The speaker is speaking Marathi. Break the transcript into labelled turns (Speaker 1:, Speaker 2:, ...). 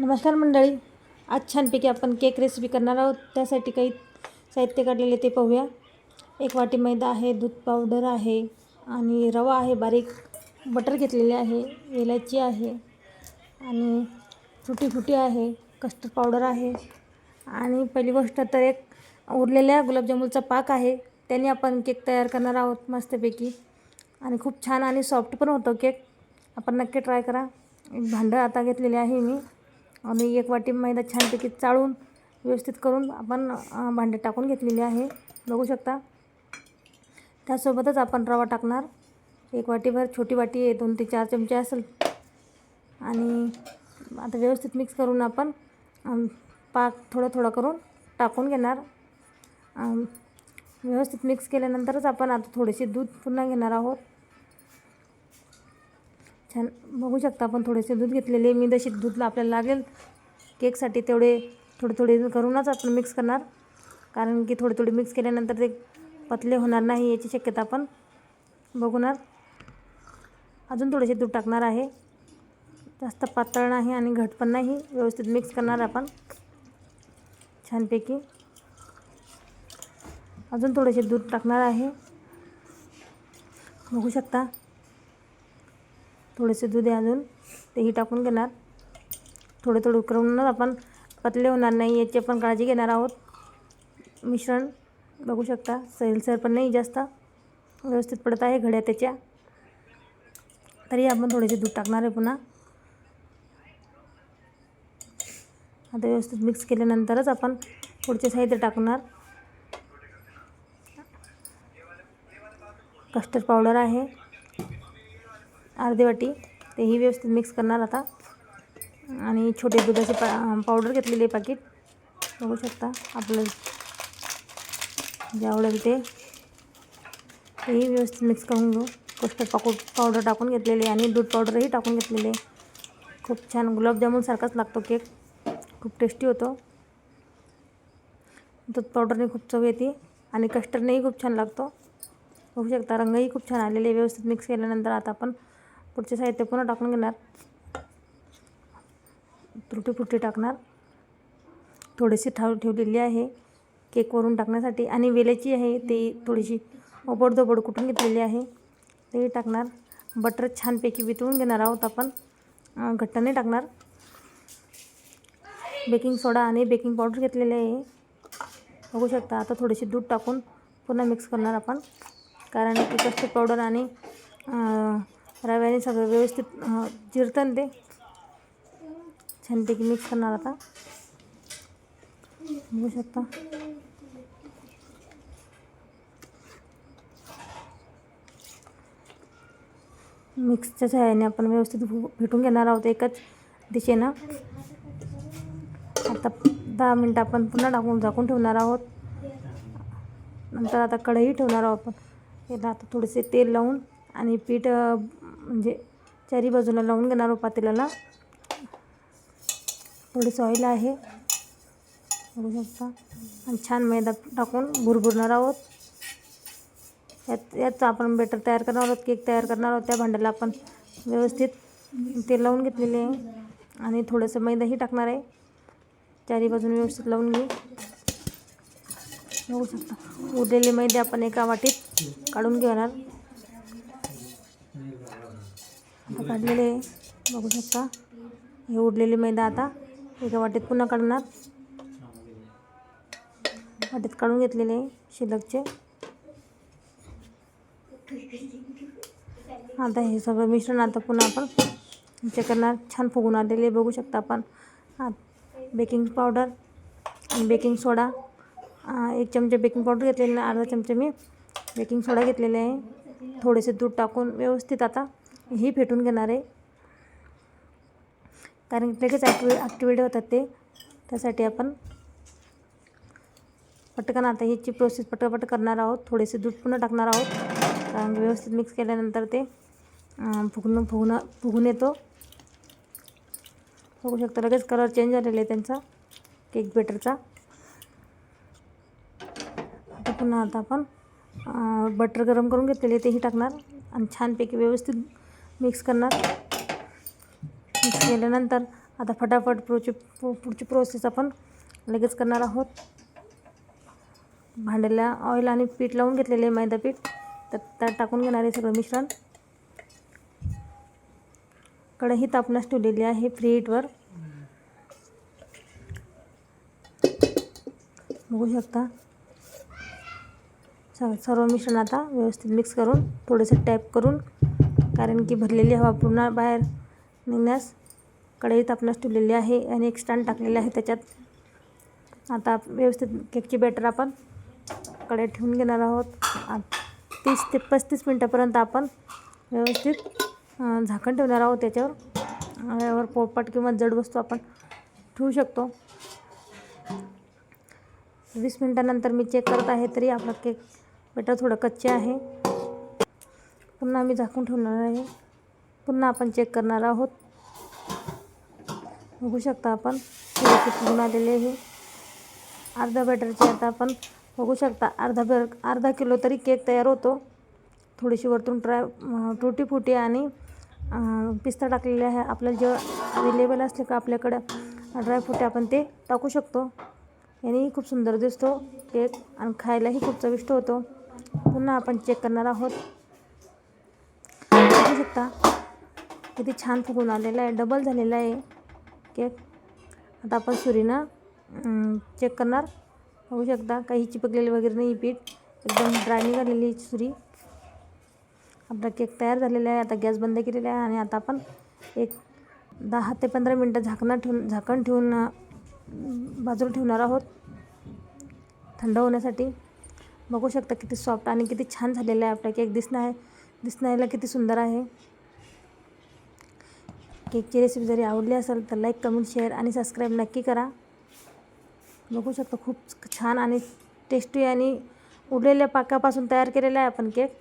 Speaker 1: नमस्कार मंडळी. आज छानपैकी आपण केक रेसिपी करणार आहोत. त्यासाठी काही साहित्य काढलेले ते पाहूया. एक वाटी मैदा आहे दूध पावडर आहे आणि रवा आहे बारीक बटर घेतलेले आहे वेलाची आहे आणि फ्रुटी फ्रुटी आहे कस्टर्ड पावडर आहे आणि पहिली गोष्ट तर एक उरलेल्या गुलाबजामुनचा पाक आहे. त्याने आपण केक तयार करणार आहोत मस्तपैकी. आणि खूप छान आणि सॉफ्ट पण होतो केक. आपण नक्की ट्राय करा. एक भांडं आता घेतलेले आहे मी. आणि एक वाटी मैदा छानपैकी चाळून व्यवस्थित करून आपण भांडे टाकून घेतलेले आहे. बघू शकता. त्यासोबतच आपण रवा टाकणार. एक वाटीभर छोटी वाटी आहे दोन ते चार चमचे असेल. आणि आता व्यवस्थित मिक्स करून आपण पाक थोडं थोडं करून टाकून घेणार. व्यवस्थित मिक्स केल्यानंतरच आपण आता थोडेसे दूध पुन्हा घेणार आहोत. छान. बघू शकता आपण थोडेसे दूध घेतलेले. मी जशी दूधला आपल्याला लागेल केकसाठी तेवढे थोडे थोडे करूनच आपण मिक्स करणार. कारण की थोडे थोडे मिक्स केल्यानंतर ते पतले होणार नाही याची शक्यता आपण बघणार. अजून थोडेसे दूध टाकणार आहे. जास्त पातळ नाही आणि घट पण नाही. व्यवस्थित मिक्स करणार आपण. छानपैकी. अजून थोडेसे दूध टाकणार आहे. बघू शकता. थोडेसे दूध आहे अजून. तेही टाकून घेणार. थोडे थोडे करूनच आपण पतले होणार नाही याची आपण काळजी घेणार आहोत. मिश्रण बघू शकता सैलसर पण नाही जास्त. व्यवस्थित पडत आहे घड्या त्याच्या. तरी आपण थोडेसे दूध टाकणार आहे पुन्हा. आता व्यवस्थित मिक्स केल्यानंतरच आपण पुढचे साहित्य टाकणार. कस्टर्ड पावडर आहे. अर्धी वाटी. तेही व्यवस्थित मिक्स करणार आता. आणि छोटे दुधाचे पा पावडर घेतलेले पाकिट बघू शकता आपलं जे आवडेल ते. तेही व्यवस्थित मिक्स करून घेऊ. कस्टर्ड पाकू पावडर टाकून घेतलेले आणि दूध पावडरही टाकून घेतलेले खूप छान गुलाबजामुनसारखाच लागतो केक खूप टेस्टी होतो. दूध पावडरने खूप चव येते आणि कस्टर्डनेही खूप छान लागतो. बघू शकता रंगही खूप छान आलेले व्यवस्थित मिक्स केल्यानंतर आता आपण पुढचे साहित्य पुन्हा टाकून घेणार. तुरटी फुटी टाकणार. थोडीशी ठाव ठेवलेली आहे. केकवरून टाकण्यासाठी आणि वेल्याची आहे ते थोडीशी ओबडधोबड कुठून घेतलेली आहे ते टाकणार. बटर छानपैकी वितळून घेणार आहोत आपण. घट्ट नाही टाकणार. बेकिंग सोडा आणि बेकिंग पावडर घेतलेले आहे. बघू शकता आता थोडीशी दूध टाकून पुन्हा मिक्स करणार आपण. कारण की कस्टर्ड पावडर आणि रव्याने सगळं व्यवस्थित चिरतन ते. छानपैकी मिक्स करणार आता. बघू शकता. मिक्सच्या सहाय्याने आपण व्यवस्थित भेटून फेटून घेणार आहोत एकच दिशेनं. आता दहा मिनटं आपण पुन्हा टाकून झाकून ठेवणार आहोत. नंतर आता कढई ठेवणार आहोत आपण. याला आता थोडेसे तेल लावून आणि पीठ म्हणजे चारी बाजूला लावून घेणार पातेल्याला. थोडंसं ऑइल आहे. बघू शकता आणि छान मैदा टाकून भुरभुरणार आहोत. यात याचं आपण बेटर तयार करणार आहोत केक तयार करणार आहोत. त्या भांड्याला आपण व्यवस्थित तेल लावून घेतलेले आहे. आणि थोडंसं मैदाही टाकणार आहे. चारी बाजूने व्यवस्थित लावून घेऊ. बघू शकता. उरलेले मैदे आपण एका वाटीत काढून घेणार. काढलेले बघू शकता. हे मैदा आता. एका वाटीत पुन्हा काढणार. वाटीत घेतलेले आहे आता हे सगळं मिश्रण आता आपण हे करणार. छान फुगून. बघू शकता हा, बेकिंग पावडर आणि बेकिंग सोडा. एक चमचे बेकिंग घेतलेले आहे अर्धा चमचे मी बेकिंग सोडा आहे. थोडेसे दूध टाकून व्यवस्थित आता ही फेटून घेणार आहे. कारण की लगेच ॲक्टिवे ॲक्टिवेट होतात ते. त्यासाठी आपण पटकन आता ह्याची प्रोसेस पटकपट करणार आहोत. थोडेसे दूध पुन्हा टाकणार आहोत. कारण व्यवस्थित मिक्स केल्यानंतर ते फुगणं फुगणं फुगून येतो. बघू शकता लगेच कलर चेंज झालेला आहे त्यांचा. केक बेटरचा आता पुन्हा आता आपण बटर गरम करून घेतलेले तेही टाकणार. आणि छानपैकी व्यवस्थित मिक्स करणार. मिक्स केल्यानंतर आता फटाफट पुढची पुढची प्रोसेस आपण लगेच करणार आहोत. भांड्याला ऑइल आणि पीठ लावून घेतलेले आहे मैदा पीठ. तर त्यात टाकून घेणार आहे सगळं मिश्रण. कढई तापण्यास ठेवलेली आहे फ्री हीटवर बघू शकता. सर्व मिश्रण आता व्यवस्थित मिक्स करून थोडंसं टॅप करून कारण की भरलेली हवा पुन्हा बाहेर निघण्यास कढई तापण्यास ठेवलेली आहे आणि एक स्टँड टाकलेले आहे त्याच्यात. आता व्यवस्थित केकची बॅटर आपण कढईत ठेवून घेणार आहोत. आ- तीस ते पस्तीस मिनटापर्यंत आपण व्यवस्थित झाकण ठेवणार आहोत त्याच्यावर. यावर पोपट किंवा जड वस्तू आपण ठेवू शकतो. वीस मिनटानंतर मी चेक करत आहे तरी आपला केक बेटर थोडं कच्चे आहे. पुन्हा मी झाकून ठेवणार आहे. पुन्हा आपण चेक करणार आहोत. बघू शकता आपण. थोडेसे आलेले आहे. अर्धा बॅटरचे आता आपण बघू शकता. अर्धा बॅ अर्धा किलो तरी केक तयार होतो. थोडीशी वरतून ट्राय टुटी फुटी आणि पिस्ता टाकलेले आहे. आपल्याला जेव्हा अवेलेबल असले का आपल्याकडं ड्रायफ्रूट आपण ते टाकू शकतो. यानेही खूप सुंदर दिसतो केक आणि खायलाही खूप चविष्ट होतो. पुन्हा आपण चेक करणार आहोत. शकता किती छान फुगून आलेला आहे. डबल झालेला आहे. केक आता आपण सुरीनं चेक करणार. बघू शकता. काही चिपकलेले वगैरे नाही पीठ. एकदम ड्राय निघालेली आहे सुरी. आपला केक तयार झालेला आहे. आता गॅस बंद केलेला आहे. आणि आता आपण एक दहा ते पंधरा मिनटं झाकणं ठेवून झाकण ठेवून बाजूला ठेवणार आहोत. थंड होण्यासाठी. बघू शकता किती सॉफ्ट आणि किती छान झालेला आहे. आपला केक दिसणार दिसण्याला किती सुंदर आहे. केकची रेसिपी जरी आवडली असेल तर लाईक कमेंट शेअर आणि सबस्क्राईब नक्की करा. बघू शकता खूप छान आणि टेस्टी आणि उरलेल्या पाकापासून तयार केलेला आहे आपण केक